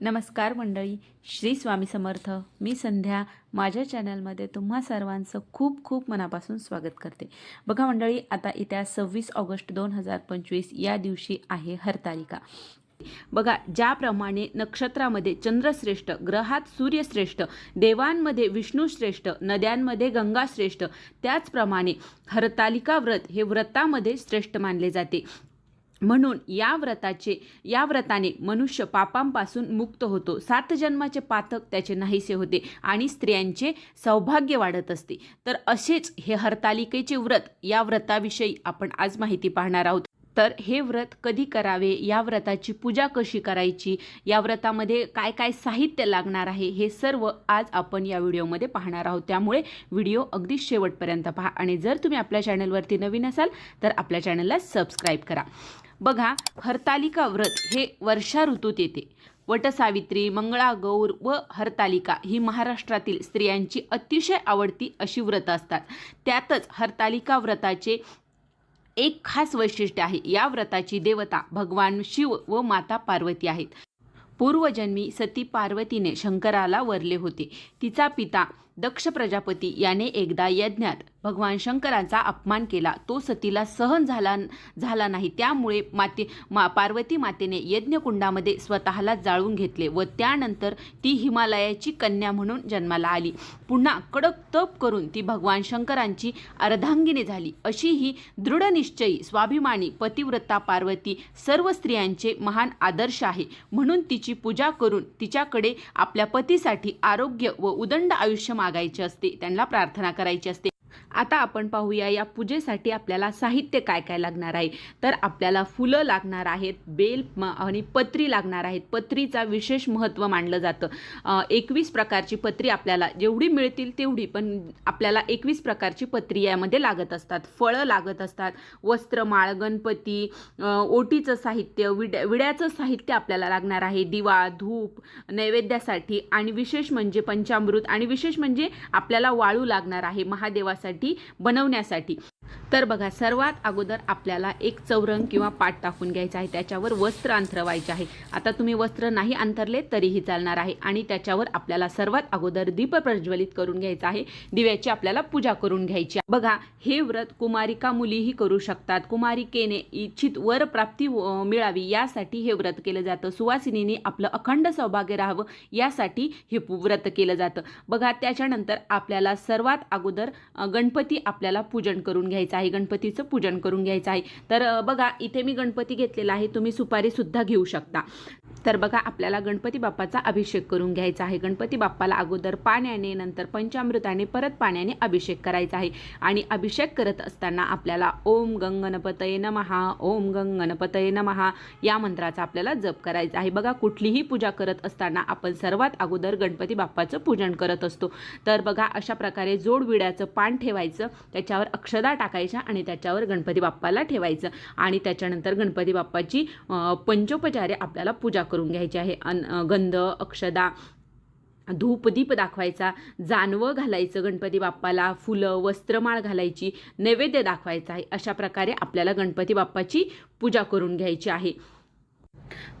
नमस्कार मंडळी श्री स्वामी समर्थ. मी संध्या. माझ्या चॅनलमध्ये तुम्हा सर्वांचं खूप खूप मनापासून स्वागत करते. बघा मंडळी आता येत्या सव्वीस ऑगस्ट दोन हजार पंचवीस या दिवशी आहे हरतालिका. बघा ज्याप्रमाणे नक्षत्रामध्ये चंद्रश्रेष्ठ ग्रहात सूर्यश्रेष्ठ देवांमध्ये विष्णूश्रेष्ठ नद्यांमध्ये गंगाश्रेष्ठ त्याचप्रमाणे हरतालिका व्रत हे व्रतामध्ये श्रेष्ठ मानले जाते. म्हणून या व्रताचे या व्रताने मनुष्य पापांपासून मुक्त होतो. सात जन्माचे पातक त्याचे नाहीसे होते आणि स्त्रियांचे सौभाग्य वाढत असते. तर असेच हे हरतालिकेचे व्रत या व्रताविषयी आपण आज माहिती पाहणार आहोत. तर हे व्रत कधी करावे या व्रताची पूजा कशी करायची या व्रतामध्ये काय काय साहित्य लागणार आहे हे सर्व आज आपण या व्हिडिओमध्ये पाहणार आहोत. त्यामुळे व्हिडिओ अगदी शेवटपर्यंत पहा आणि जर तुम्ही आपल्या चॅनलवरती नवीन असाल तर आपल्या चॅनलला सबस्क्राईब करा. बघा हरतालिका व्रत हे वर्षा ऋतूत येते. वटसावित्री मंगळागौर व हरतालिका ही महाराष्ट्रातील स्त्रियांची अतिशय आवडती अशी व्रतं असतात. त्यातच हरतालिका व्रताचे एक खास वैशिष्ट्य आहे. या व्रताची देवता भगवान शिव व माता पार्वती आहेत. पूर्वजन्मी सती पार्वतीने शंकराला वरले होते. तिचा पिता दक्ष प्रजापती याने एकदा यज्ञात भगवान शंकरांचा अपमान केला. तो सतीला सहन झाला झाला नाही. त्यामुळे माते मा पार्वती मातेने यज्ञकुंडामध्ये स्वतःला जाळून घेतले व त्यानंतर ती हिमालयाची कन्या म्हणून जन्माला आली. पुन्हा कडक तप करून ती भगवान शंकरांची अर्धांगिनी झाली. अशी ही दृढनिश्चयी स्वाभिमानी पतिव्रता पार्वती सर्व स्त्रियांचे महान आदर्श आहे. म्हणून तिची पूजा करून तिच्याकडे आपल्या पतीसाठी आरोग्य व उदंड आयुष्य मागायची असते त्यांना प्रार्थना करायची असते. आता आपण पाहूया या पूजेसाठी आपल्याला साहित्य काय काय लागणार आहे. तर आपल्याला फुलं लागणार आहेत बेल म- आणि पत्री लागणार आहेत. पत्रीचा विशेष महत्त्व मानलं जातं. एकवीस प्रकारची पत्री आपल्याला जेवढी मिळतील तेवढी पण आपल्याला एकवीस प्रकारची पत्री यामध्ये लागत असतात. फळं लागत असतात वस्त्रमाळ गणपती ओटीचं साहित्य विड्या विड्याचं साहित्य आपल्याला लागणार आहे. दिवा धूप नैवेद्यासाठी आणि विशेष म्हणजे पंचामृत आणि विशेष म्हणजे आपल्याला वाळू लागणार आहे. महादेवासाठी बनवण्यासाठी. तर बघा सर्वात अगोदर आपल्याला एक चौरंग किंवा पाट टाकून घ्यायचा आहे. त्याच्यावर वस्त्र अंथरवायचे आहे. आता तुम्ही वस्त्र नाही अंथरले तरीही चालणार आहे. आणि त्याच्यावर आपल्याला सर्वात अगोदर दीप प्रज्वलित करून घ्यायचा आहे. दिव्याची आपल्याला पूजा करून घ्यायची बघा हे व्रत कुमारिका मुलीही करू शकतात. कुमारिकेने इच्छित वर प्राप्ती मिळावी यासाठी हे व्रत केलं जातं. सुवासिनीने आपलं अखंड सौभाग्य राहावं यासाठी हे व्रत केलं जातं. बघा त्याच्यानंतर आपल्याला सर्वात अगोदर गणपती आपल्याला पूजन करून घ्यायचं घ्यायचं आहे गणपतीचं पूजन करून घ्यायचं आहे. तर बघा इथे मी गणपती घेतलेला आहे तुम्ही सुपारीसुद्धा घेऊ शकता. तर बघा आपल्याला गणपती बाप्पाचा अभिषेक करून घ्यायचा आहे. गणपती बाप्पाला अगोदर पाण्याने नंतर पंचामृताने परत पाण्याने अभिषेक करायचा आहे. आणि अभिषेक करत असताना आपल्याला ओम गंगणपतये नमहा ओम गंगणपतये नमहा या मंत्राचा आपल्याला जप करायचा आहे. बघा कुठलीही पूजा करत असताना आपण सर्वात अगोदर गणपती बाप्पाचं पूजन करत असतो. तर बघा अशा प्रकारे जोडविड्याचं पान ठेवायचं त्याच्यावर अक्षदा टाकायच्या आणि त्याच्यावर गणपती बाप्पाला ठेवायचं. आणि त्याच्यानंतर गणपती बाप्पाची पंचोपचारे आपल्याला पूजा करून घ्यायची आहे. अन गंध अक्षदा धूपदीप दाखवायचा जानवं घालायचं गणपती बाप्पाला फुलं वस्त्रमाळ घालायची नैवेद्य दाखवायचा आहे. अशा प्रकारे आपल्याला गणपती बाप्पाची पूजा करून घ्यायची आहे.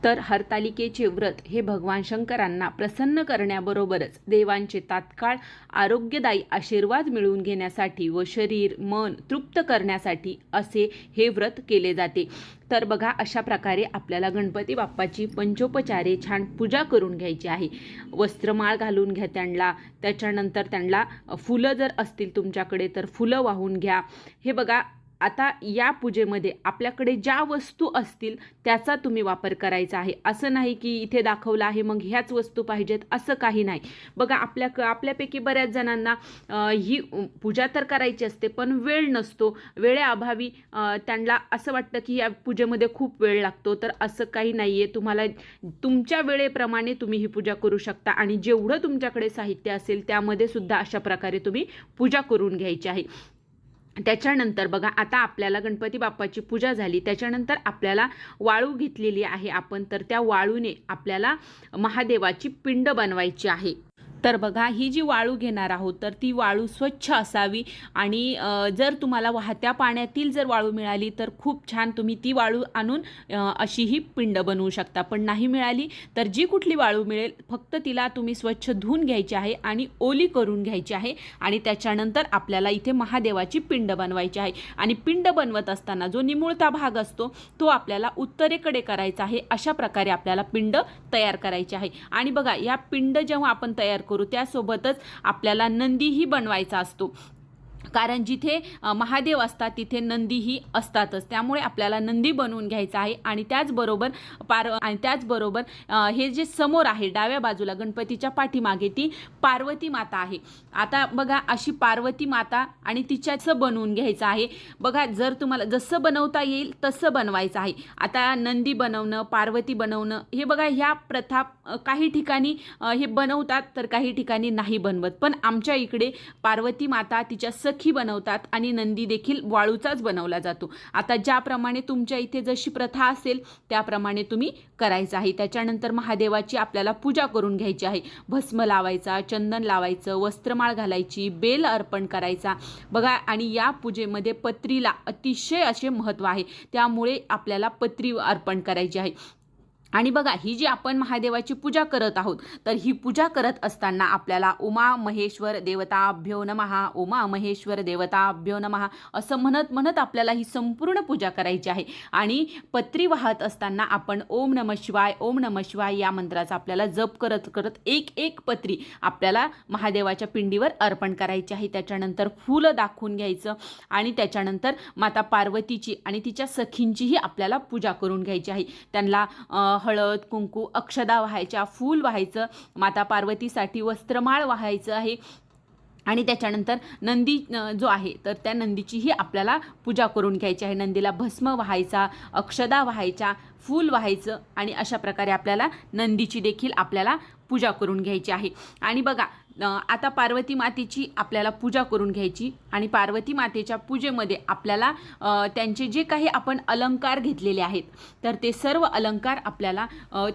तर हरतालिकेचे व्रत हे भगवान शंकरांना प्रसन्न करण्याबरोबरच देवांचे तात्काळ आरोग्यदायी आशीर्वाद मिळवून घेण्यासाठी व शरीर मन तृप्त करण्यासाठी असे हे व्रत केले जाते. तर बघा अशा प्रकारे आपल्याला गणपती बाप्पाची पंचोपचारे छान पूजा करून घ्यायची आहे. वस्त्रमाळ घालून घ्या त्यांना. त्याच्यानंतर त्यांना फुलं जर असतील तुमच्याकडे तर फुलं वाहून घ्या. हे बघा आता या पूजेमध्ये आपल्याकडे ज्या वस्तू असतील त्याचा तुम्ही वापर करायचा आहे. असं नाही की इथे दाखवलं आहे मग ह्याच वस्तू पाहिजेत असं काही नाही. बघा आपल्या आपल्यापैकी बऱ्याच जणांना ही पूजा तर करायची असते पण वेळ नसतो. वेळेअभावी त्यांना असं वाटतं की या पूजेमध्ये खूप वेळ लागतो. तर असं काही नाही आहे तुम्हाला तुमच्या वेळेप्रमाणे तुम्ही ही पूजा करू शकता आणि जेवढं तुमच्याकडे साहित्य असेल त्यामध्ये सुद्धा अशा प्रकारे तुम्ही पूजा करून घ्यायची आहे. त्याच्यानंतर बघा आता आपल्याला गणपती बाप्पाची पूजा झाली. त्याच्यानंतर आपल्याला वाळू घेतलेली आहे आपण. तर त्या वाळूने आपल्याला महादेवाची पिंड बनवायची आहे. तर बघा ही जी वाळू घेणार आहोत तर ती वाळू स्वच्छ असावी आणि जर तुम्हाला वाहत्या पाण्यातील जर वाळू मिळाली तर खूप छान तुम्ही ती वाळू आणून अशी ही पिंड बनवू शकता. पण नाही मिळाली तर जी कुठली वाळू मिळेल फक्त तिला तुम्ही स्वच्छ धुवून घ्यायची आहे आणि ओली करून घ्यायची आहे आणि त्याच्यानंतर आपल्याला इथे महादेवाची पिंड बनवायची आहे. आणि पिंड बनवत असताना जो निमुळता भाग असतो तो आपल्याला उत्तरेकडे करायचा आहे. अशा प्रकारे आपल्याला पिंड तयार करायची आहे. आणि बघा या पिंड जेव्हा आपण तयार करू. त्यासोबतच आपल्याला नंदीही बनवायचा असतो. कारण जिथे महादेव असतात तिथे नंदीही असतातच. त्यामुळे आपल्याला नंदी बनवून घ्यायचा आहे आणि त्याचबरोबर पार आणि त्याचबरोबर हे जे समोर आहे डाव्या बाजूला गणपतीच्या पाठीमागे ती पार्वती माता आहे. आता बघा अशी पार्वती माता आणि तिच्याचं बनवून घ्यायचं आहे. बघा जर तुम्हाला जसं बनवता येईल तसं बनवायचं आहे. आता नंदी बनवणं पार्वती बनवणं हे बघा ह्या प्रथा काही ठिकाणी हे बनवतात तर काही ठिकाणी नाही बनवत. पण आमच्या इकडे पार्वती माता तिच्या सखी बनवतात आणि नंदी देखील वाळूचाच बनवला जातो. आता ज्याप्रमाणे तुमच्या इथे जशी प्रथा असेल त्याप्रमाणे तुम्ही करायचं आहे. त्याच्यानंतर महादेवाची आपल्याला पूजा करून घ्यायची आहे. भस्म लावायचा चंदन लावायचं वस्त्रमाळ घालायची बेल अर्पण करायचा. बघा आणि या पूजेमध्ये पत्रीला अतिशय असे महत्त्व आहे. त्यामुळे आपल्याला पत्री अर्पण करायची आहे. आणि बघा ही जी आपण महादेवाची पूजा करत आहोत तर ही पूजा करत असताना आपल्याला उमा महेश्वर देवताभ्यो नमहा उमा महेश्वर देवताभ्यो नमहा असं म्हणत म्हणत आपल्याला ही संपूर्ण पूजा करायची आहे. आणि पत्री वाहत असताना आपण ओम नम शिवाय ओम नम शिवाय या मंत्राचा आपल्याला जप करत करत एक एक पत्री आपल्याला महादेवाच्या पिंडीवर अर्पण करायची आहे. त्याच्यानंतर फुलं दाखवून घ्यायचं आणि त्याच्यानंतर माता पार्वतीची आणि तिच्या सखींचीही आपल्याला पूजा करून घ्यायची आहे. त्यांना हळद कुंकू अक्षदा व्हायच्या फूल व्हायचं माता पार्वतीसाठी वस्त्रमाळ व्हायचं आहे. आणि त्याच्यानंतर नंदी जो आहे तर त्या नंदीचीही आपल्याला पूजा करून घ्यायची आहे. नंदीला भस्म व्हायचा अक्षदा व्हायच्या फूल व्हायचं आणि अशा प्रकारे आपल्याला नंदीची देखील आपल्याला पूजा करून घ्यायची आहे. आणि बघा आता पार्वती मातेची आपल्याला पूजा करून घ्यायची आणि पार्वती मातेच्या पूजेमध्ये आपल्याला त्यांचे जे काही आपण अलंकार घेतलेले आहेत तर ते सर्व अलंकार आपल्याला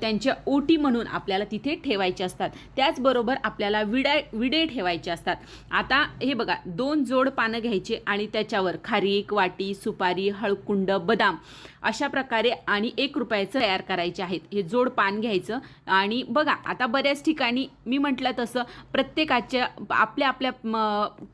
त्यांच्या ओटी म्हणून आपल्याला तिथे ठेवायचे असतात. त्याचबरोबर आपल्याला विडा विडे ठेवायचे असतात. आता हे बघा दोन जोड पानं घ्यायचे आणि त्याच्यावर खारीक वाटी सुपारी हळकुंड बदाम अशा प्रकारे आणि एक रुपयाचं तयार करायचे आहेत. हे जोड पान घ्यायचं आणि बघा आता बऱ्याच ठिकाणी मी म्हटलं तसं प्रत्येकाच्या आपल्या आपल्या म,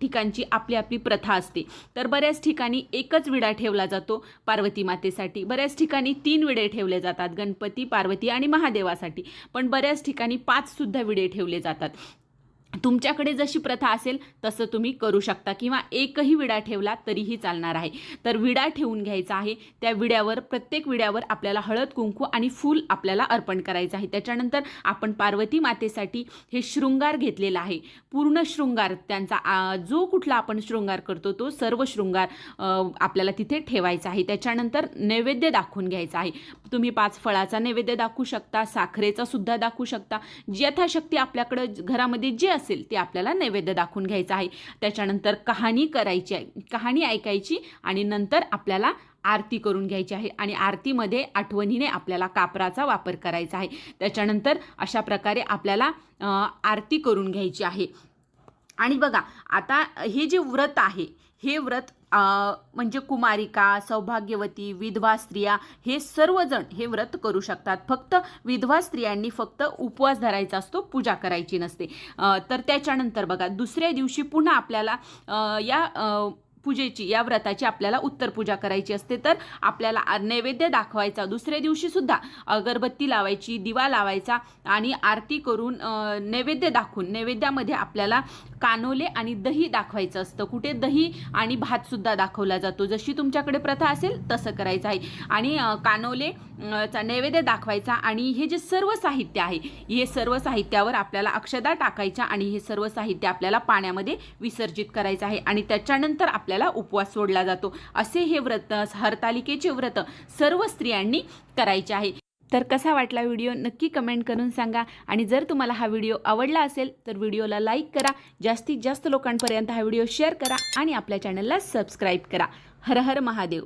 ठिकाणची आपली आपली प्रथा असते. तर बऱ्याच ठिकाणी एकच विडा ठेवला जातो पार्वती मातेसाठी. बऱ्याच ठिकाणी तीन विडे ठेवले जातात गणपती पार्वती आणि महादेवासाठी. पण बऱ्याच ठिकाणी पाचसुद्धा विडे ठेवले जातात. तुमच्याकडे जशी प्रथा असेल तसं तुम्ही करू शकता. किंवा एकही विडा ठेवला तरीही चालणार आहे. तर विडा ठेवून घ्यायचा आहे. त्या विड्यावर प्रत्येक विड्यावर आपल्याला हळद कुंकू आणि फूल आपल्याला अर्पण करायचं आहे. त्याच्यानंतर आपण पार्वती मातेसाठी हे शृंगार घेतलेला आहे. पूर्ण शृंगार त्यांचा आ, जो कुठला आपण शृंगार करतो तो सर्व शृंगार आपल्याला तिथे ठेवायचा आहे. त्याच्यानंतर नैवेद्य दाखवून घ्यायचा आहे. तुम्ही पाच फळाचा नैवेद्य दाखवू शकता साखरेचा सुद्धा दाखवू शकता. यथाशक्ती आपल्याकडं घरामध्ये जे असेल असेल ते आपल्याला नैवेद्य दाखवून घ्यायचं आहे. त्याच्यानंतर कहाणी करायची आहे. कहाणी ऐकायची आणि नंतर आपल्याला आरती करून घ्यायची आहे आणि आरतीमध्ये आठवणीने आपल्याला कापराचा वापर करायचा आहे. त्याच्यानंतर अशा प्रकारे आपल्याला आरती करून घ्यायची आहे. आणि बघा आता हे जे व्रत आहे हे व्रत म्हणजे कुमारिका सौभाग्यवती विधवा स्त्रिया हे सर्वजण हे व्रत करू शकतात. फक्त विधवा स्त्रियांनी फक्त उपवास धरायचा असतो पूजा करायची नसते. तर त्याच्यानंतर बघा दुसऱ्या दिवशी पुन्हा आपल्याला या पूजेची या व्रताची आपल्याला उत्तर पूजा करायची असते तर आपल्याला नैवेद्य दाखवायचा दुसऱ्या दिवशी सुद्धा. अगरबत्ती लावायची दिवा लावायचा आणि आरती करून नैवेद्य दाखवून नैवेद्यामध्ये आपल्याला कानोले आणि दही दाखवायचं असतं. कुठे दही आणि भातसुद्धा दाखवला जातो. जशी तुमच्याकडे प्रथा असेल तसं करायचं आहे. आणि कानोले चा नैवेद्य दाखवायचा आणि हे जे सर्व साहित्य आहे हे सर्व साहित्यावर आपल्याला अक्षदा टाकायच्या आणि हे सर्व साहित्य आपल्याला पाण्यामध्ये विसर्जित करायचं आहे. आणि त्याच्यानंतर आप आपल्याला उपवास सोडला जातो. असे हे व्रत हरतालिकेचे व्रत सर्व स्त्रियांनी करायचे आहे. तर कसा वाटला व्हिडिओ नक्की कमेंट करून सांगा आणि जर तुम्हाला हा व्हिडिओ आवडला असेल तर व्हिडिओला लाईक करा जास्तीत जास्त लोकांपर्यंत हा व्हिडिओ शेअर करा आणि आपल्या चॅनलला सबस्क्राईब करा. हर हर महादेव.